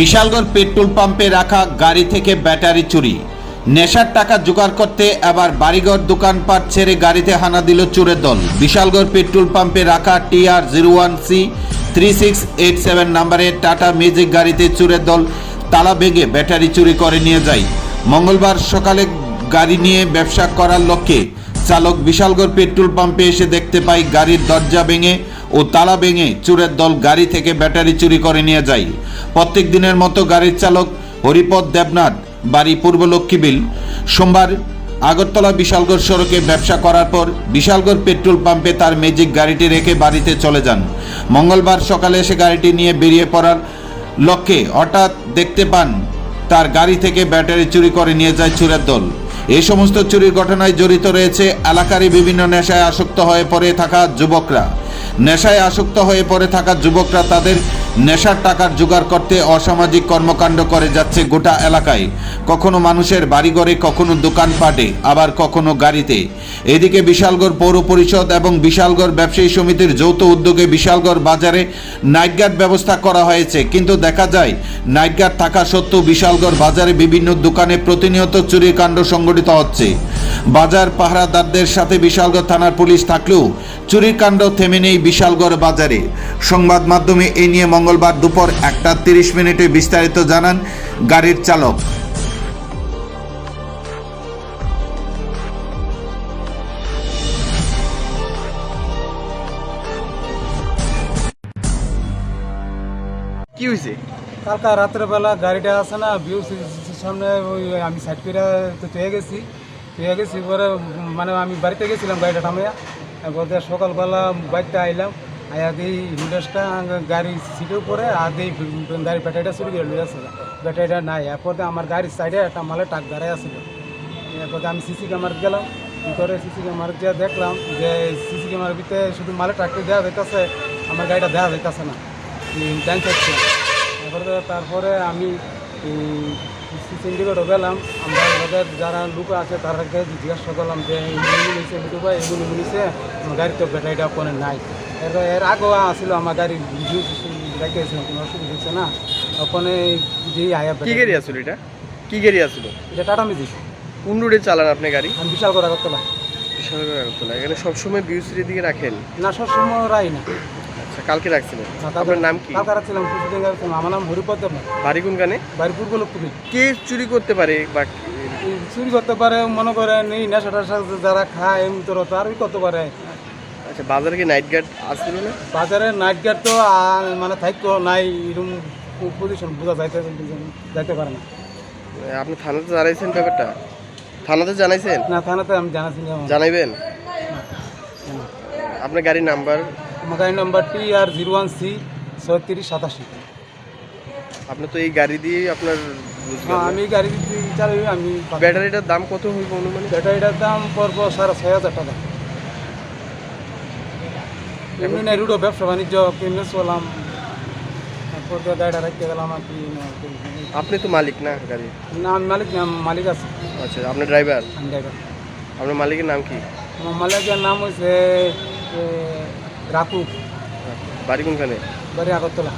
Bishalgarh petrol পাম্পে রাখা গাড়ি থেকে ব্যাটারি চুরি। নেশার টাকা জোগাড় করতে আবার বাড়িঘর দোকানপাট ছেড়ে গাড়িতে হানা দিল চোরের দল। বিশালগড় পেট্রোল পাম্পে রাখা TR zero one C three six eight seven নাম্বারের টাটা ম্যাজিক গাড়িতে চোরের দল তালা ভেঙে ব্যাটারি চুরি করে নিয়ে যায়। মঙ্গলবার সকালে গাড়ি নিয়ে ব্যবসা করার লক্ষ্যে চালক বিশালগড় পেট্রোল পাম্পে এসে দেখতে পাই গাড়ির দরজা ভেঙে ও তালা ভেঙে চোরের দল গাড়ি থেকে ব্যাটারি চুরি করে নিয়ে যায়। প্রত্যেক দিনের মতো গাড়ির চালক হরিপদ দেবনাথ, বাড়ি পূর্ব লক্ষ্মীবিল। সোমবার আগরতলা বিশালগড় সড়কে ব্যবসা করার পর বিশালগড় পেট্রোল পাম্পে তার ম্যাজিক গাড়িটি রেখে বাড়িতে চলে যান। মঙ্গলবার সকালে এসে গাড়িটি নিয়ে বেরিয়ে পড়ার লক্ষ্যে হঠাৎ দেখতে পান, তার গাড়ি থেকে ব্যাটারি চুরি করে নিয়ে যায় চুরের দল। এই সমস্ত চুরির ঘটনায় জড়িত রয়েছে এলাকারই বিভিন্ন নেশায় আসক্ত হয়ে পড়ে থাকা যুবকরা। নেশায় আসক্ত হয়ে পড়ে থাকা যুবকরা তাদের নেশার টাকার জোগাড় করতে অসামাজিক কর্মকাণ্ড করে যাচ্ছে গোটা এলাকায়। কখনো মানুষের বাড়িঘরে, কখনো দোকানপাটে, আবার কখনো গাড়িতে। এদিকে বিশালগড় পৌর পরিষদ এবং বিশালগড় ব্যবসায়ী সমিতির যৌথ উদ্যোগে বিশালগড় বাজারে নাইট গার্ড ব্যবস্থা করা হয়েছে। কিন্তু দেখা যায় নাইট গার্ড থাকা সত্ত্বেও বিশালগড় বাজারে বিভিন্ন দোকানে প্রতিনিয়ত চুরির কাণ্ড সংঘটিত হচ্ছে। বাজার পাহারাদারদের সাথে বিশালগড় থানার পুলিশ থাকলেও চুরির কাণ্ড থেমে নেই বিশালগড় বাজারে। সংবাদ মাধ্যমে এ নিয়ে মঙ্গলবার দুপুর একটা তিরিশ মিনিটে বিস্তারিত জানান গাড়ির চালক। কি হয়েছে কালকা রাত্রেবেলা গাড়িটা আছে না বিউ সামনে ওই আমি সাইড করে তো পেয়ে গেছি। পেয়ে গেছি পরে মানে আমি বাড়িতে গেছিলাম গাড়িটা থামাইয়া বলতে সকালবেলা বাইকটা আইলাম। আয়া দিই হিন্ডাসটা গাড়ি উপরে, আর দিই গাড়ি ব্যাটারিটা চুরি করে লিয়ে ব্যাটারিটা নাই। এরপর আমার গাড়ির সাইডে একটা মালে টাক দাঁড়ায় আসছিল এরপর আমি সিসি ক্যামেরা গেলাম। ভিতরে সিসি ক্যামেরা গিয়ে দেখলাম যে সিসি ক্যামেরার ভিতরে শুধু মালে টাকটা দেওয়া যাইতেছে আমার গাড়িটা দেওয়া যাইতেছে না। ডান্স হচ্ছে। তারপরে তারপরে আমি সিন্ডিকেটও গেলাম। আমরা ওদের যারা লোক আছে তাদেরকে জিজ্ঞাসা করলাম যে এগুলি পাই এগুলি আমার গাড়ি তো ব্যাটারিটা ওখানে নাই। এর আগেও আসছিল আমার গাড়ি রেখেছিলাম কোনো অসুবিধা হচ্ছে না। ওখানে যে আয়া কি গাড়ি আসলো এটা? কি গাড়ি আসলো এটা টাটা মিউজিক কোন রোডে চালান আপনি গাড়ি? আমি বিশাল করা করতে পারি বিশাল করে আগরতলা এখানে সবসময় বিউসির দিকে রাখেন? না সবসময় রাই না। আচ্ছা কালকে রাখছিলেন? আপনার নাম কি? কালকে রাখছিলাম কিছুদিন আগে আমার নাম হরিপদ দেবনাথ বাড়ি কোনখানে বাড়ি পূর্ব লক্ষ্মী কে চুরি করতে পারে বা চুরি করতে পারে মনে করেন এই নেশা টেশা যারা খায় এমনি তো তারই করতে পারে। আচ্ছা বাজারে কি নাইট গার্ড আসছিল না? বাজারে নাইট গার্ড তো মানে থাকতো নাই এরকম পজিশন বোঝা যাইতে যাইতে পারে না। আপনি থানাতে জানাইছেন ব্যাপারটা? থানাতে জানাইছেন? না থানাতে আমি জানাচ্ছি না। জানাইবেন? আপনার গাড়ির নাম্বার আমার গাড়ি number T R zero one C ছয়ত্রিশ সাতাশি। আপনি তো এই গাড়ি দিয়ে আপনার হ্যাঁ আমি গাড়ি চালাই আমি ব্যাটারিটার দাম কত হইব অনুমানিক? ব্যাটারিটার দাম পড়ব সাড়ে ছয় হাজার টাকা। এমনি না রুডো ব্যবসা বাণিজ্য কেমনি চলাম? তারপর তো গাড়িটা রাখতে গেলাম আর কি আপনি তো মালিক না গাড়ি? না আমি মালিক না মালিক আছে। আচ্ছা আপনি ড্রাইভার? আমি ড্রাইভার। আপনার মালিকের নাম কি? আমার মালিকের নাম হয়েছে রাকু বাড়ি কোনখানে? বাড়ি আগরতলা।